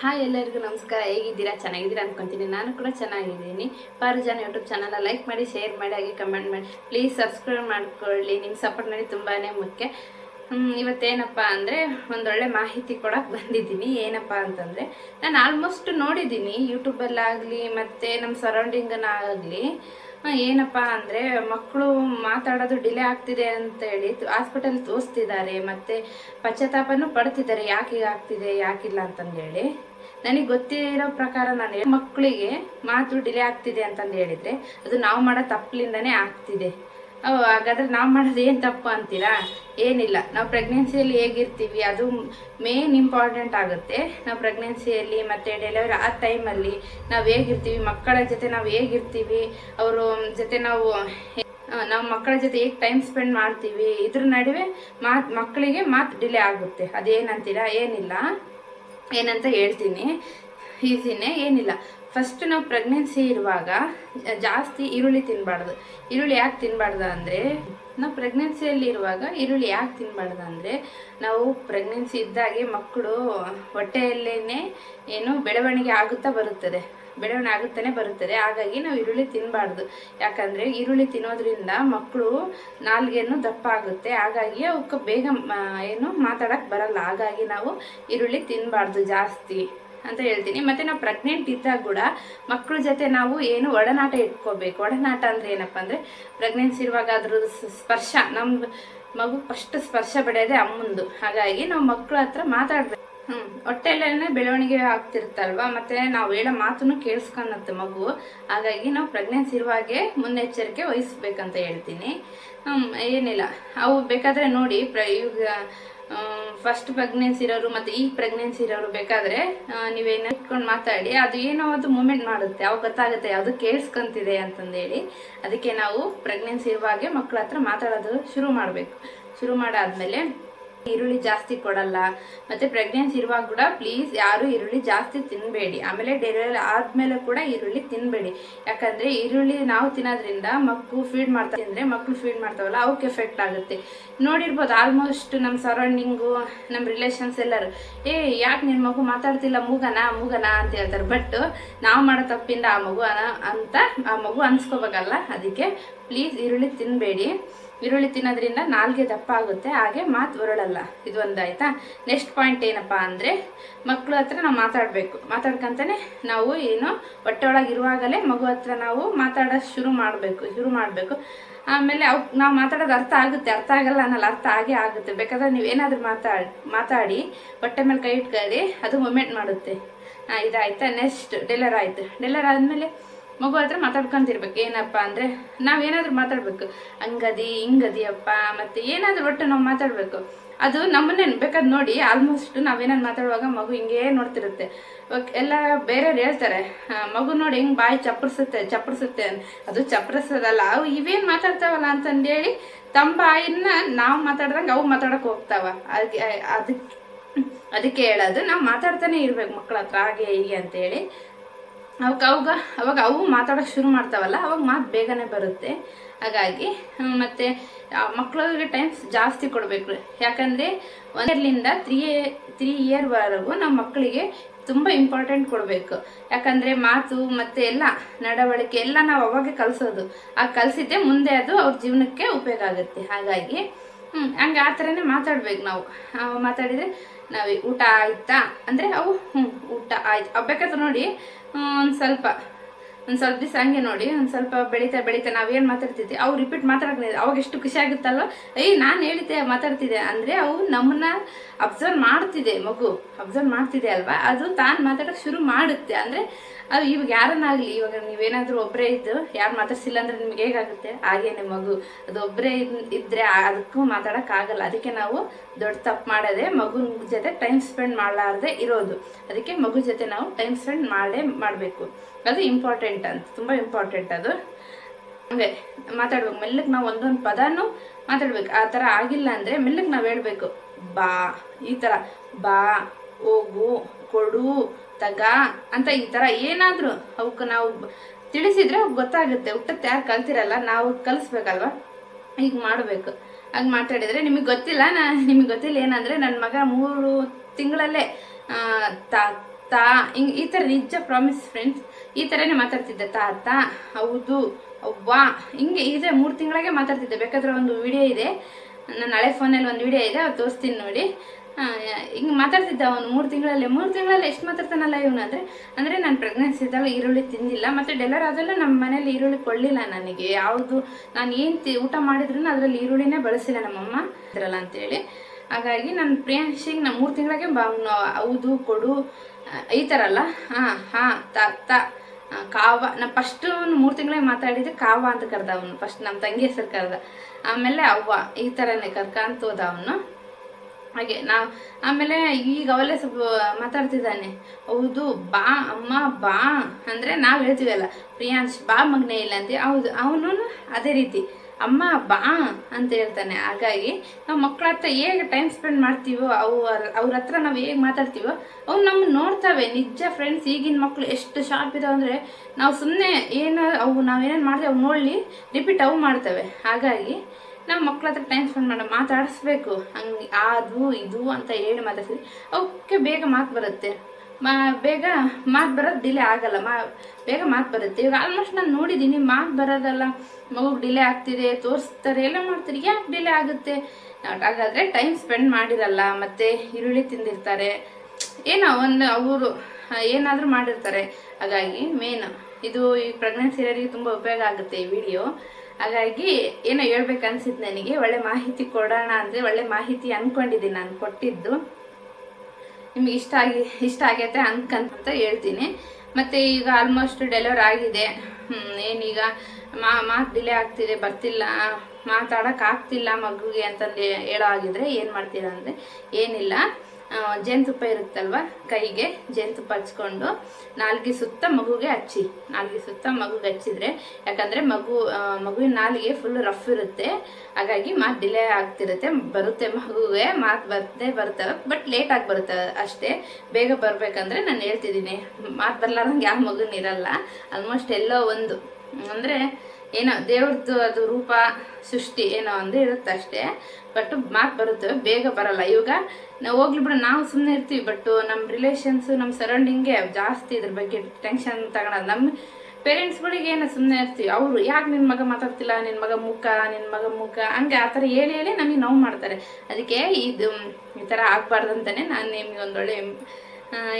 Hi ಎಲ್ಲರಿಗೂ ನಮಸ್ಕಾರ, ಹೇಗಿದ್ದೀರಾ? ಚೆನ್ನಾಗಿದ್ದೀರಾ ಅನ್ಕೊಂತೀನಿ. ನಾನು ಕೂಡ ಚೆನ್ನಾಗಿದ್ದೀನಿ. ಪಾರು ಜನ ಯೂಟ್ಯೂಬ್ ಚಾನಲ್ನ ಲೈಕ್ ಮಾಡಿ ಶೇರ್ ಮಾಡಿ, ಹಾಗೆ ಕಮೆಂಟ್ ಮಾಡಿ. ಪ್ಲೀಸ್ ಸಬ್ಸ್ಕ್ರೈಬ್ ಮಾಡ್ಕೊಳ್ಳಿ. ನಿಮ್ಮ ಸಪೋರ್ಟ್ ನನಗೆ ತುಂಬಾ ಮುಖ್ಯ. ಇವತ್ತೇನಪ್ಪ ಅಂದರೆ ಒಂದೊಳ್ಳೆ ಮಾಹಿತಿ ಕೊಡೋಕೆ ಬಂದಿದ್ದೀನಿ. ಏನಪ್ಪ ಅಂತಂದರೆ, ನಾನು ಆಲ್ಮೋಸ್ಟ್ ನೋಡಿದ್ದೀನಿ ಯೂಟ್ಯೂಬಲ್ಲಾಗಲಿ ಮತ್ತು ನಮ್ಮ ಸರೌಂಡಿಂಗನ್ನಾಗಲಿ ಏನಪ್ಪ ಅಂದರೆ ಮಕ್ಕಳು ಮಾತಾಡೋದು ಡಿಲೇ ಆಗ್ತಿದೆ ಅಂತೇಳಿ ಹಾಸ್ಪಿಟಲ್ ತೋರಿಸ್ತಿದ್ದಾರೆ. ಮತ್ತು ಪಶ್ಚಾತ್ತಾಪನೂ ಪಡ್ತಿದ್ದಾರೆ. ಯಾಕೆ ಆಗ್ತಿದೆ ಯಾಕಿಲ್ಲ ಅಂತಂದೇಳಿ. ನನಗೆ ಗೊತ್ತಿರೋ ಪ್ರಕಾರ ನಾನು ಮಕ್ಕಳಿಗೆ ಮಾತು ಡಿಲೇ ಆಗ್ತಿದೆ ಅಂತಂದು ಹೇಳಿದರೆ ಅದು ನಾವು ಮಾಡೋ ತಪ್ಪಲಿಂದನೇ ಆಗ್ತಿದೆ. ಓ, ಹಾಗಾದ್ರೆ ನಾವು ಮಾಡೋದು ಏನು ತಪ್ಪು ಅಂತೀರಾ? ಏನಿಲ್ಲ. ನಾವು ಪ್ರೆಗ್ನೆನ್ಸಿಯಲ್ಲಿ ಹೇಗಿರ್ತೀವಿ, ಅದು ಮೇನ್ ಇಂಪಾರ್ಟೆಂಟ್ ಆಗುತ್ತೆ. ನಾವು ಪ್ರೆಗ್ನೆನ್ಸಿಯಲ್ಲಿ ಮತ್ತು ಡೆಲಿವರಿ ಆ ಟೈಮಲ್ಲಿ ನಾವು ಹೇಗಿರ್ತೀವಿ, ಮಕ್ಕಳ ಜೊತೆ ನಾವು ಹೇಗಿರ್ತೀವಿ, ಅವರು ಜೊತೆ ನಾವು ನಾವು ಮಕ್ಕಳ ಜೊತೆ ಹೇಗೆ ಟೈಮ್ ಸ್ಪೆಂಡ್ ಮಾಡ್ತೀವಿ, ಇದ್ರ ನಡುವೆ ಮಾತು ಮಕ್ಕಳಿಗೆ ಮಾತು ಡಿಲೇ ಆಗುತ್ತೆ. ಅದೇನಂತೀರಾ? ಏನಿಲ್ಲ. ಏನಂತ ಹೇಳ್ತೀನಿ. ಈಸಿನೇ ಏನಿಲ್ಲ. ಫಸ್ಟ್ ನಾವು ಪ್ರೆಗ್ನೆನ್ಸಿ ಇರುವಾಗ ಜಾಸ್ತಿ ಈರುಳ್ಳಿ ತಿನ್ನಬಾರ್ದು ಈರುಳ್ಳಿ ಯಾಕೆ ತಿನ್ನಬಾರ್ದು ಅಂದರೆ, ನಾವು ಪ್ರೆಗ್ನೆನ್ಸಿಯಲ್ಲಿ ಇರುವಾಗ ಈರುಳ್ಳಿ ಯಾಕೆ ತಿನ್ನಬಾರ್ದು ಅಂದರೆ, ನಾವು ಪ್ರೆಗ್ನೆನ್ಸಿ ಇದ್ದಾಗೆ ಮಕ್ಕಳು ಹೊಟ್ಟೆಯಲ್ಲೇ ಏನು ಬೆಳವಣಿಗೆ ಆಗುತ್ತಾ ಬರುತ್ತದೆ. ಬೆಳವಣಿಗೆ ಆಗುತ್ತಾನೆ ಬರುತ್ತದೆ. ಹಾಗಾಗಿ ನಾವು ಈರುಳ್ಳಿ ತಿನ್ನಬಾರ್ದು ಯಾಕಂದರೆ ಈರುಳ್ಳಿ ತಿನ್ನೋದ್ರಿಂದ ಮಕ್ಕಳು ನಾಲ್ಗೇನು ದಪ್ಪ ಆಗುತ್ತೆ. ಹಾಗಾಗಿ ಅವಕ್ಕೆ ಬೇಗ ಏನು ಮಾತಾಡೋಕ್ಕೆ ಬರಲ್ಲ. ಹಾಗಾಗಿ ನಾವು ಈರುಳ್ಳಿ ತಿನ್ನಬಾರ್ದು ಜಾಸ್ತಿ ಅಂತ ಹೇಳ್ತೀನಿ. ಮತ್ತು ನಾವು ಪ್ರೆಗ್ನೆಂಟ್ ಇದ್ದಾಗ ಕೂಡ ಮಕ್ಕಳ ಜೊತೆ ನಾವು ಏನು ಒಡನಾಟ ಇಟ್ಕೋಬೇಕು. ಒಡನಾಟ ಅಂದರೆ ಏನಪ್ಪ ಅಂದರೆ ಪ್ರೆಗ್ನೆನ್ಸಿ ಇರುವಾಗ ಅದ್ರ ಸ್ಪರ್ಶ. ನಮ್ಮ ಮಗು ಫಸ್ಟ್ ಸ್ಪರ್ಶ ಬೆಳೆಯೋದೆ ಅಮ್ಮಂದು. ಹಾಗಾಗಿ ನಾವು ಮಕ್ಕಳ ಹತ್ರ ಮಾತಾಡ್ಬೇಕು. ಹ್ಞೂ ಬೆಳವಣಿಗೆ ಆಗ್ತಿರುತ್ತಲ್ವ? ಮತ್ತು ನಾವು ಹೇಳೋ ಮಾತನ್ನು ಕೇಳಿಸ್ಕೊಳತ್ತೆ ಮಗು. ಹಾಗಾಗಿ ನಾವು ಪ್ರೆಗ್ನೆನ್ಸಿ ಇರುವಾಗೆ ಮುನ್ನೆಚ್ಚರಿಕೆ ವಹಿಸ್ಬೇಕಂತ ಹೇಳ್ತೀನಿ. ಏನಿಲ್ಲ. ಅವು ಬೇಕಾದರೆ ನೋಡಿ, ಪ್ರ, ಈಗ ಫಸ್ಟ್ ಪ್ರೆಗ್ನೆನ್ಸಿ ಇರೋರು ಮತ್ತು ಈಗ ಪ್ರೆಗ್ನೆನ್ಸಿ ಇರೋರು ಬೇಕಾದರೆ ನೀವೇನು ಇಟ್ಕೊಂಡು ಮಾತಾಡಿ. ಅದು ಏನೋ ಅದು ಮೂಮೆಂಟ್ ಮಾಡುತ್ತೆ. ಅವಾಗ ಗೊತ್ತಾಗುತ್ತೆ ಯಾವುದು ಕೇಳಿಸ್ಕೊಂತಿದೆ ಅಂತಂದೇಳಿ. ಅದಕ್ಕೆ ನಾವು ಪ್ರೆಗ್ನೆನ್ಸಿ ಇರುವಾಗೆ ಮಕ್ಕಳ ಹತ್ರ ಮಾತಾಡೋದು ಶುರು ಮಾಡಬೇಕು. ಶುರು ಮಾಡಾದ್ಮೇಲೆ ಈರುಳ್ಳಿ ಜಾಸ್ತಿ ಕೊಡಲ್ಲ. ಮತ್ತೆ ಪ್ರೆಗ್ನೆನ್ಸಿ ಇರುವಾಗ ಕೂಡ ಪ್ಲೀಸ್ ಯಾರು ಈರುಳ್ಳಿ ಜಾಸ್ತಿ ತಿನ್ನಬೇಡಿ ಆಮೇಲೆ ಡೆಲಿವರಿ ಆದ್ಮೇಲೆ ಕೂಡ ಈರುಳ್ಳಿ ತಿನ್ನಬೇಡಿ ಯಾಕಂದ್ರೆ ಈರುಳ್ಳಿ ನಾವು ತಿನ್ನೋದ್ರಿಂದ ಮಕ್ಕಳು ಫೀಡ್ ಮಾಡ್ತಾ ಅಂದರೆ ಮಕ್ಕಳು ಫೀಡ್ ಮಾಡ್ತಾವಲ್ಲ, ಅವಕ್ಕೆ ಎಫೆಕ್ಟ್ ಆಗುತ್ತೆ. ನೋಡಿರ್ಬೋದು ಆಲ್ಮೋಸ್ಟ್ ನಮ್ಮ ಸರೌಂಡಿಂಗು ನಮ್ಮ ರಿಲೇಷನ್ಸ್ ಎಲ್ಲರೂ, ಏ, ಯಾಕೆ ನಿನ್ನ ಮಗು ಮಾತಾಡ್ತಿಲ್ಲ? ಮೂಗನ? ಮೂಗನ? ಅಂತ ಹೇಳ್ತಾರೆ. ಬಟ್ ನಾವು ಮಾಡೋ ತಪ್ಪಿಂದ ಆ ಮಗು ಅಂತ ಆ ಮಗು ಅನ್ಸ್ಕೋಬೇಕಲ್ಲ. ಅದಕ್ಕೆ ಪ್ಲೀಸ್ ಈರುಳ್ಳಿ ತಿನ್ನಬೇಡಿ ಈರುಳ್ಳಿ ತಿನ್ನೋದ್ರಿಂದ ನಾಲ್ಗೆ ದಪ್ಪ ಆಗುತ್ತೆ, ಹಾಗೆ ಮಾತು ಹೊರಳಲ್ಲ ಇದು ಒಂದಾಯ್ತಾ? ನೆಕ್ಸ್ಟ್ ಪಾಯಿಂಟ್ ಏನಪ್ಪ ಅಂದರೆ ಮಕ್ಕಳ ಹತ್ರ ನಾವು ಮಾತಾಡಬೇಕು. ಮಾತಾಡ್ಕೊಂತಾನೆ ನಾವು ಏನು ಹೊಟ್ಟೆ ಒಳಗೆ ಇರುವಾಗಲೇ ಮಗು ಹತ್ರ ನಾವು ಮಾತಾಡೋದು ಶುರು ಮಾಡಬೇಕು ಶುರು ಮಾಡಬೇಕು. ಆಮೇಲೆ ಅವ್, ನಾವು ಮಾತಾಡೋದು ಅರ್ಥ ಆಗುತ್ತೆ, ಅರ್ಥ ಆಗಲ್ಲ ಅನ್ನಲ್ಲ, ಅರ್ಥ ಆಗೇ ಆಗುತ್ತೆ. ಬೇಕಾದ್ರೆ ನೀವು ಏನಾದರೂ ಮಾತಾಡಿ ಮಾತಾಡಿ, ಹೊಟ್ಟೆ ಮೇಲೆ ಕೈ ಇಟ್ಕೊಳ್ಳಿ ಅದು ಮೊಮೆಂಟ್ ಮಾಡುತ್ತೆ. ಇದಾಯ್ತಾ? ನೆಕ್ಸ್ಟ್ ಡೆಲರ್ ಆಯಿತು. ಡೆಲರ್ ಆದಮೇಲೆ ಮಗು ಹತ್ರ ಮಾತಾಡ್ಕೊಂತಿರ್ಬೇಕು. ಏನಪ್ಪ ಅಂದರೆ ನಾವೇನಾದರೂ ಮಾತಾಡಬೇಕು. ಹಂಗದಿ ಹಿಂಗದಿಯಪ್ಪ ಮತ್ತು ಏನಾದರೂ ಒಟ್ಟು ನಾವು ಮಾತಾಡಬೇಕು. ಅದು ನಮ್ಮನ್ನೇ ಬೇಕಾದ್ ನೋಡಿ ಆಲ್ಮೋಸ್ಟ್ ನಾವೇನಾದ್ರು ಮಾತಾಡುವಾಗ ಮಗು ಹಿಂಗೇ ನೋಡ್ತಿರುತ್ತೆ. ಎಲ್ಲ ಬೇರೆಯವ್ರು ಹೇಳ್ತಾರೆ ಮಗು ನೋಡಿ ಹಿಂಗೆ ಬಾಯಿ ಚಪ್ಪರ್ಸುತ್ತೆ ಚಪ್ಪರ್ಸುತ್ತೆ. ಅದು ಚಪ್ಪರಿಸೋದಲ್ಲ, ಅವು ಇವೇನು ಮಾತಾಡ್ತಾವಲ್ಲ ಅಂತಂದೇಳಿ ತಮ್ಮ ಬಾಯಿನ ನಾವು ಮಾತಾಡ್ದಂಗೆ ಅವು ಮಾತಾಡೋಕೆ ಹೋಗ್ತಾವ. ಅದಕ್ಕೆ ಅದಕ್ಕೆ ಅದಕ್ಕೆ ಹೇಳೋದು, ನಾವು ಮಾತಾಡ್ತಾನೆ ಇರ್ಬೇಕು ಮಕ್ಕಳ ಹತ್ರ ಹಾಗೆ ಹೀಗೆ ಅಂತೇಳಿ. ಅವಾಗ ಅವಾಗ ಅವಾಗ ಅವು ಮಾತಾಡೋಕೆ ಶುರು ಮಾಡ್ತಾವಲ್ಲ, ಅವಾಗ ಮಾತು ಬೇಗನೆ ಬರುತ್ತೆ. ಹಾಗಾಗಿ ಮತ್ತು ಮಕ್ಕಳಿಗೆ ಟೈಮ್ ಜಾಸ್ತಿ ಕೊಡಬೇಕು. ಯಾಕಂದರೆ, ಒಂದರಿಂದ ತ್ರೀ ತ್ರೀ ಇಯರ್ವರೆಗೂ ನಮ್ಮ ಮಕ್ಕಳಿಗೆ ತುಂಬ ಇಂಪಾರ್ಟೆಂಟ್ ಕೊಡಬೇಕು. ಯಾಕಂದರೆ, ಮಾತು ಮತ್ತು ಎಲ್ಲ, ನಡವಳಿಕೆ ಎಲ್ಲ ನಾವು ಅವಾಗೆ ಕಲಿಸೋದು. ಆ ಕಲಿಸಿದ್ದೆ ಮುಂದೆ ಅದು ಅವ್ರ ಜೀವನಕ್ಕೆ ಉಪಯೋಗ ಆಗುತ್ತೆ. ಹಾಗಾಗಿ ಹಂಗೆ ಆ ಥರನೇ ಮಾತಾಡ್ಬೇಕು ನಾವು. ಮಾತಾಡಿದರೆ ನಾವು ಊಟ ಆಯ್ತಾ? ಅಂದರೆ ಅವು ಹ್ಞೂ ಊಟ ಆಯ್ತು. ಅಬ್ಬೇಕಾದ್ರೆ ನೋಡಿ ಒಂದು ಸ್ವಲ್ಪ ಒಂದು ಸ್ವಲ್ಪ ದಿವಸ ಹಂಗೆ ನೋಡಿ, ಒಂದು ಸ್ವಲ್ಪ ಬೆಳೀತಾ ಬೆಳೀತಾ ನಾವೇನು ಮಾತಾಡ್ತಿದ್ವಿ? ಅವು ರಿಪೀಟ್ ಮಾತಾಡಕ್ಕೆ ಅವಾಗ ಎಷ್ಟು ಖುಷಿ ಆಗುತ್ತಲ್ವ? ಏಯ್, ನಾನು ಹೇಳಿದ್ದೆ, ಮಾತಾಡ್ತಿದ್ದೆ. ಅಂದರೆ ಅವು ನಮ್ಮನ್ನ ಅಬ್ಸರ್ವ್ ಮಾಡ್ತಿದೆ ಮಗು. ಅಬ್ಸರ್ವ್ ಮಾಡ್ತಿದೆ ಅಲ್ವಾ? ಅದು ತಾನು ಮಾತಾಡೋಕೆ ಶುರು ಮಾಡುತ್ತೆ. ಅಂದರೆ ಅದು ಇವಾಗ ಯಾರನ್ನಾಗಲಿ, ಇವಾಗ ನೀವೇನಾದರೂ ಒಬ್ಬರೇ ಇದ್ದು, ಯಾರು ಮಾತಾಡ್ಸಿಲ್ಲ ಅಂದರೆ ನಿಮ್ಗೆ ಹೇಗಾಗುತ್ತೆ? ಹಾಗೇನೆ ಮಗು. ಅದು ಒಬ್ಬರೇ ಇದ್ದರೆ ಅದಕ್ಕೂ ಮಾತಾಡೋಕ್ಕಾಗಲ್ಲ ಅದಕ್ಕೆ ನಾವು ದೊಡ್ಡ ತಪ್ಪು ಮಾಡೋದೆ ಮಗುನ ಜೊತೆ ಟೈಮ್ ಸ್ಪೆಂಡ್ ಮಾಡಲಾರ್ದೆ ಇರೋದು. ಅದಕ್ಕೆ ಮಗು ಜೊತೆ ನಾವು ಟೈಮ್ ಸ್ಪೆಂಡ್ ಮಾಡೇ ಮಾಡಬೇಕು. ಅದು ಇಂಪಾರ್ಟೆಂಟ್ ಅಂತ, ತುಂಬ ಇಂಪಾರ್ಟೆಂಟ್ ಅದು. ಹಂಗೆ, ಮಾತಾಡ್ಬೇಕು. ಮೆಲ್ಲಗೆ ನಾವು ಒಂದೊಂದು ಪದನೂ ಮಾತಾಡ್ಬೇಕು. ಆ ಥರ ಆಗಿಲ್ಲ ಅಂದರೆ ಮೆಲ್ಲಕ್ಕೆ ನಾವು ಹೇಳಬೇಕು. ಬಾ, ಈ ಥರ. ಬಾ, ಹೋಗು, ಕೊಡು, ತಗ ಅಂತ ಈ ಥರ ಏನಾದರೂ ಅವಕ್ಕೆ ನಾವು ತಿಳಿಸಿದರೆ ಗೊತ್ತಾಗುತ್ತೆ. ಹುಟ್ಟತ್ತೆ ಯಾರು ಕಲ್ತಿರಲ್ಲ, ನಾವು ಕಲಿಸ್ಬೇಕಲ್ವ? ಈಗ ಮಾಡಬೇಕು. ಹಾಗೆ ಮಾತಾಡಿದರೆ ನಿಮಗೆ ಗೊತ್ತಿಲ್ಲ, ನಾ ನಿಮಗೆ ಗೊತ್ತಿಲ್ಲ ಏನಂದರೆ ನನ್ನ ಮಗ ಮೂರು ತಿಂಗಳಲ್ಲೇ ತಾ ತಾ, ಹಿಂಗೆ ಈ ಥರ ನಿಜ ಪ್ರಾಮಿಸ್ ಫ್ರೆಂಡ್ಸ್ ಈ ಥರನೇ ಮಾತಾಡ್ತಿದ್ದೆ. ತಾತ ಹೌದು, ಅವ್ವ, ಹಿಂಗೆ ಇದೆ, ಮೂರು ತಿಂಗಳಿಗೆ ಮಾತಾಡ್ತಿದ್ದೆ. ಬೇಕಾದ್ರೆ ಒಂದು ವಿಡಿಯೋ ಇದೆ, ನನ್ನ ಹಳೆ ಫೋನಲ್ಲಿ ಒಂದು ವಿಡಿಯೋ ಇದೆ, ಅದು ತೋರಿಸ್ತೀನಿ ನೋಡಿ. ಹಿಂಗೆ ಮಾತಾಡ್ತಿದ್ದ ಅವನು. ಮೂರು ತಿಂಗಳಲ್ಲಿ ಮೂರು ತಿಂಗಳಲ್ಲಿ ಎಷ್ಟು ಮಾತಾಡ್ತಾನಲ್ಲ ಇವನು ಅಂದರೆ ಅಂದರೆ ನಾನು ಪ್ರೆಗ್ನೆನ್ಸಿ ಇದ್ದಾಗ ಈರುಳ್ಳಿ ತಿಂದಿಲ್ಲ, ಮತ್ತು ಡೆಲರ್ ಆದಲ್ಲ ನಮ್ಮ ಮನೇಲಿ ಈರುಳ್ಳಿ ಕೊಡಲಿಲ್ಲ ನನಗೆ. ಯಾವುದು, ನಾನು ಏನು ತಿ, ಊಟ ಮಾಡಿದ್ರು ಅದರಲ್ಲಿ ಈರುಳ್ಳಿನೇ ಬಳಸಿಲ್ಲ ನಮ್ಮಮ್ಮ ಇದ್ರಲ್ಲ ಅಂತೇಳಿ. ಹಾಗಾಗಿ ನನ್ನ ಪ್ರಿಯಾಂಶಿಗೆ ನಾನು ಮೂರು ತಿಂಗಳಿಗೆ ಬಾ ಹೌದು, ಕೊಡು ಈ ಥರ ಅಲ್ಲ? ಹಾಂ ಹಾಂ, ತ ತ ಕಾವ, ನಾ ಫಸ್ಟು ಮೂರು ತಿಂಗಳಿಗೆ ಮಾತಾಡಿದ್ದೆ ಕಾವ ಅಂತ ಕರೆದ ಅವನು. ಫಸ್ಟ್ ನಮ್ಮ ತಂಗಿ ಹೆಸರು ಕರೆದ. ಆಮೇಲೆ ಅವ್ವ ಈ ಥರನೇ ಕರ್ಕಂತ ಹೋದ ಅವನು. ಹಾಗೆ ನಾ ಆಮೇಲೆ ಈಗ ಅವಲೇ ಸ್ವಲ್ಪ ಮಾತಾಡ್ತಿದ್ದಾನೆ. ಹೌದು, ಬಾ, ಅಮ್ಮ, ಬಾ ಅಂದರೆ ನಾವು ಹೇಳ್ತೀವಲ್ಲ, ಪ್ರಿಯಾಂಶ್, ಬಾ ಮಗ್ನೇ ಇಲ್ಲ ಅಂತ. ಹೌದು ಅವನು ಅದೇ ರೀತಿ. ಅಮ್ಮ, ಬಾ ಅಂತ ಹೇಳ್ತಾನೆ. ಹಾಗಾಗಿ ನಾವು ಮಕ್ಕಳ ಹತ್ರ ಹೇಗೆ ಟೈಮ್ ಸ್ಪೆಂಡ್ ಮಾಡ್ತೀವೋ, ಅವು, ಅವ್ರ ಹತ್ರ ನಾವು ಹೇಗೆ ಮಾತಾಡ್ತೀವೋ ಅವು ನಮ್ಮನ್ನು ನೋಡ್ತಾವೆ. ನಿಜ ಫ್ರೆಂಡ್ಸ್ ಈಗಿನ ಮಕ್ಕಳು ಎಷ್ಟು ಶಾರ್ಪ್ ಇದಾವೆ ಅಂದರೆ ನಾವು ಸುಮ್ಮನೆ ಏನು, ಅವು ನಾವೇನೇನು ಮಾಡ್ತೀವಿ, ಅವು ನೋಡಲಿ ರಿಪೀಟ್ ಅವು ಮಾಡ್ತವೆ. ಹಾಗಾಗಿ ನಾವು ಮಕ್ಳ ಹತ್ರ ಟೈಮ್ ಸ್ಪೆಂಡ್ ಮಾಡೋ ಮಾತಾಡಿಸ್ಬೇಕು ಹಂಗೆ ಅದು ಇದು ಅಂತ ಹೇಳಿ ಮಾತಾಡ್ತೀವಿ ಅವಕ್ಕೆ ಬೇಗ ಮಾತು ಬರುತ್ತೆ. ಮಾ, ಬೇಗ ಮಾತು ಬರೋದು ಡಿಲೇ ಆಗಲ್ಲ. ಮಾ, ಬೇಗ ಮಾತು ಬರುತ್ತೆ. ಇವಾಗ ಆಲ್ಮೋಸ್ಟ್ ನಾನು ನೋಡಿದ್ದೀನಿ ಮಾತು ಬರೋದಲ್ಲ ಮಗುಗೆ ಡಿಲೇ ಆಗ್ತಿದೆ, ತೋರಿಸ್ತಾರೆ, ಎಲ್ಲ ಮಾಡ್ತಾರೆ. ಯಾಕೆ ಡಿಲೇ ಆಗುತ್ತೆ? ಹಾಗಾದರೆ ಟೈಮ್ ಸ್ಪೆಂಡ್ ಮಾಡಿರಲ್ಲ, ಮತ್ತು ಈರುಳ್ಳಿ ತಿಂದಿರ್ತಾರೆ. ಏನೋ ಒಂದು ಅವರು ಏನಾದರೂ ಮಾಡಿರ್ತಾರೆ. ಹಾಗಾಗಿ ಮೇನ್ ಇದು ಈ ಪ್ರೆಗ್ನೆನ್ಸಿ ಇರೋರಿಗೆ ತುಂಬ ಉಪಯೋಗ ಆಗುತ್ತೆ ಈ ವಿಡಿಯೋ ಹಾಗಾಗಿ ಏನೋ ಹೇಳ್ಬೇಕು ಅನ್ಸಿತ್ತು ನನಗೆ, ಒಳ್ಳೆ ಮಾಹಿತಿ ಕೊಡೋಣ ಅಂದರೆ ಒಳ್ಳೆ ಮಾಹಿತಿ ಅಂದ್ಕೊಂಡಿದ್ದೀನಿ ನಾನು ಕೊಟ್ಟಿದ್ದು. ನಿಮ್ಗೆ ಇಷ್ಟ ಆಗಿ, ಇಷ್ಟ ಆಗೈತೆ ಅಂದ್ಕಂತ ಹೇಳ್ತೀನಿ. ಮತ್ತು ಈಗ ಆಲ್ಮೋಸ್ಟ್ ಡೆಲಿವರ್ ಆಗಿದೆ. ಏನೀಗ ಮಾತು ಡಿಲೇ ಆಗ್ತಿದೆ, ಬರ್ತಿಲ್ಲ ಮಾತಾಡೋಕ್ಕಾಗ್ತಿಲ್ಲ ಮಗುಗೆ ಅಂತಂದು ಹೇಳೋ ಆಗಿದ್ರೆ ಏನು ಮಾಡ್ತೀರಾ ಅಂದರೆ ಏನಿಲ್ಲ. ಜೇನುತುಪ್ಪ ಇರುತ್ತಲ್ವ? ಕೈಗೆ ಜೇನುತುಪ್ಪ ಹಚ್ಕೊಂಡು ನಾಲ್ಗೆ ಸುತ್ತ ಮಗುಗೆ ಹಚ್ಚಿ. ನಾಲ್ಗೆ ಸುತ್ತ ಮಗುಗೆ ಹಚ್ಚಿದ್ರೆ, ಯಾಕಂದರೆ ಮಗು ಮಗುವಿನ ನಾಲಿಗೆ ಫುಲ್ ರಫ್ ಇರುತ್ತೆ. ಹಾಗಾಗಿ ಮಾತು ಡಿಲೇ ಆಗ್ತಿರುತ್ತೆ. ಬರುತ್ತೆ ಮಗುಗೆ, ಮಾತು ಬರ್ತೇ ಬರ್ತವೆ ಬಟ್ ಲೇಟಾಗಿ ಬರುತ್ತೆ ಅಷ್ಟೇ. ಬೇಗ ಬರಬೇಕಂದ್ರೆ ನಾನು ಹೇಳ್ತಿದ್ದೀನಿ. ಮಾತು ಬರ್ಲಾರ್ದಂಗೆ ಯಾವ ಮಗುನ ಇರಲ್ಲ. ಆಲ್ಮೋಸ್ಟ್ ಎಲ್ಲೋ ಒಂದು. ಅಂದರೆ ಏನೋ ದೇವ್ರದ್ದು ಅದು ರೂಪ, ಸೃಷ್ಟಿ ಏನೋ ಒಂದು ಇರುತ್ತೆ ಅಷ್ಟೇ. ಬಟ್ ಮಾತು ಬರುತ್ತೆ, ಬೇಗ ಬರಲ್ಲ. ಇವಾಗ ನಾವು ಹೋಗ್ಲಿ ಬಿಡು, ನಾವು ಸುಮ್ಮನೆ ಇರ್ತೀವಿ ಬಟ್ ನಮ್ಮ ರಿಲೇಷನ್ಸು ನಮ್ಮ ಸರೌಂಡಿಂಗೇ ಜಾಸ್ತಿ ಇದ್ರ ಬಗ್ಗೆ ಟೆನ್ಷನ್ ತಗೊಳೋದು ನಮ್ಮ ಪೇರೆಂಟ್ಸ್ಗಳಿಗೆ ಏನೋ ಸುಮ್ಮನೆ ಇರ್ತೀವಿ. ಅವರು ಯಾಕೆ ನಿನ್ನ ಮಗ ಮಾತಾಡ್ತಿಲ್ಲ? ನಿನ್ನ ಮಗ ಮುಖ ನಿನ್ನ ಮಗ ಮುಖ ಹಂಗೆ ಆ ಥರ ಹೇಳಿ ಹೇಳಿ ನಮಗೆ ನೋವು ಮಾಡ್ತಾರೆ. ಅದಕ್ಕೆ ಇದು ಈ ಥರ ಆಗಬಾರ್ದು ಅಂತಲೇ ನಾನು ನಿಮಗೆ ಒಂದೊಳ್ಳೆ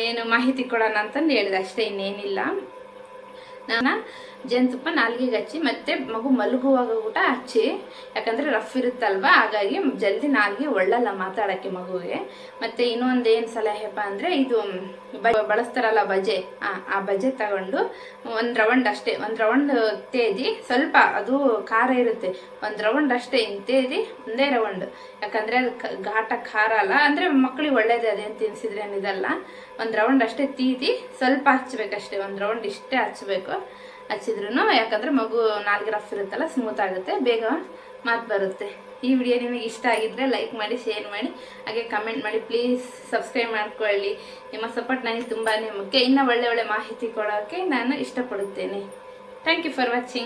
ಏನು ಮಾಹಿತಿ ಕೊಡೋಣ ಅಂತಂದು ಹೇಳಿದೆ. ಅಷ್ಟೇ ಇನ್ನೇನಿಲ್ಲ. ನಾನು ಜೇನುತುಪ್ಪ ನಾಲ್ಗೆಗೆ ಹಚ್ಚಿ ಮತ್ತೆ ಮಗು ಮಲಗುವಾಗ ಕೂಡ ಹಚ್ಚಿ, ಯಾಕಂದರೆ ರಫ್ ಇರುತ್ತಲ್ವ? ಹಾಗಾಗಿ ಜಲ್ದಿ ನಾಲ್ಗೆ ಒಳ್ಳಲ್ಲ ಮಾತಾಡೋಕ್ಕೆ ಮಗುವಿಗೆ. ಮತ್ತು ಇನ್ನೊಂದು ಏನು ಸಲಹೆಪ್ಪ ಅಂದರೆ ಇದು ಬಳಸ್ತಾರಲ್ಲ ಬಜೆ. ಆ ಬಜೆ ತಗೊಂಡು ಒಂದು ರೌಂಡ್ ಅಷ್ಟೇ, ಒಂದು ರೌಂಡ್ ತೇದಿ, ಸ್ವಲ್ಪ ಅದು ಖಾರ ಇರುತ್ತೆ. ಒಂದು ರೌಂಡ್ ಅಷ್ಟೇ ತೇದಿ, ಒಂದೇ ರೌಂಡ್. ಯಾಕಂದರೆ ಅದು ಘಾಟ ಖಾರ ಅಲ್ಲ. ಅಂದರೆ ಮಕ್ಕಳಿಗೆ ಒಳ್ಳೇದೇ ಅದೇನು ತಿನ್ಸಿದ್ರೆ ಏನಿದಲ್ಲ ಒಂದು ರೌಂಡ್ ಅಷ್ಟೇ ತೀದಿ, ಸ್ವಲ್ಪ ಹಚ್ಬೇಕಷ್ಟೇ. ಒಂದು ರೌಂಡ್ ಇಷ್ಟೇ ಹಚ್ಬೇಕು. ಹಚ್ಚಿದ್ರು ಯಾಕಂದರೆ ಮಗು ನಾಲ್ಕು ರಫ್ ಇರುತ್ತಲ್ಲ ಸ್ಮೂತ್ ಆಗುತ್ತೆ, ಬೇಗ ಮಾತು ಬರುತ್ತೆ. ಈ ವಿಡಿಯೋ ನಿಮಗೆ ಇಷ್ಟ ಆಗಿದ್ದರೆ ಲೈಕ್ ಮಾಡಿ ಶೇರ್ ಮಾಡಿ, ಹಾಗೆ ಕಮೆಂಟ್ ಮಾಡಿ ಪ್ಲೀಸ್ ಸಬ್ಸ್ಕ್ರೈಬ್ ಮಾಡ್ಕೊಳ್ಳಿ. ನಿಮ್ಮ ಸಪೋರ್ಟ್ ನನಗೆ ತುಂಬಾ ಮುಖ್ಯ. ಇನ್ನೂ ಒಳ್ಳೆ ಒಳ್ಳೆ ಮಾಹಿತಿ ಕೊಡೋಕ್ಕೆ ನಾನು ಇಷ್ಟಪಡುತ್ತೇನೆ. Thank you for watching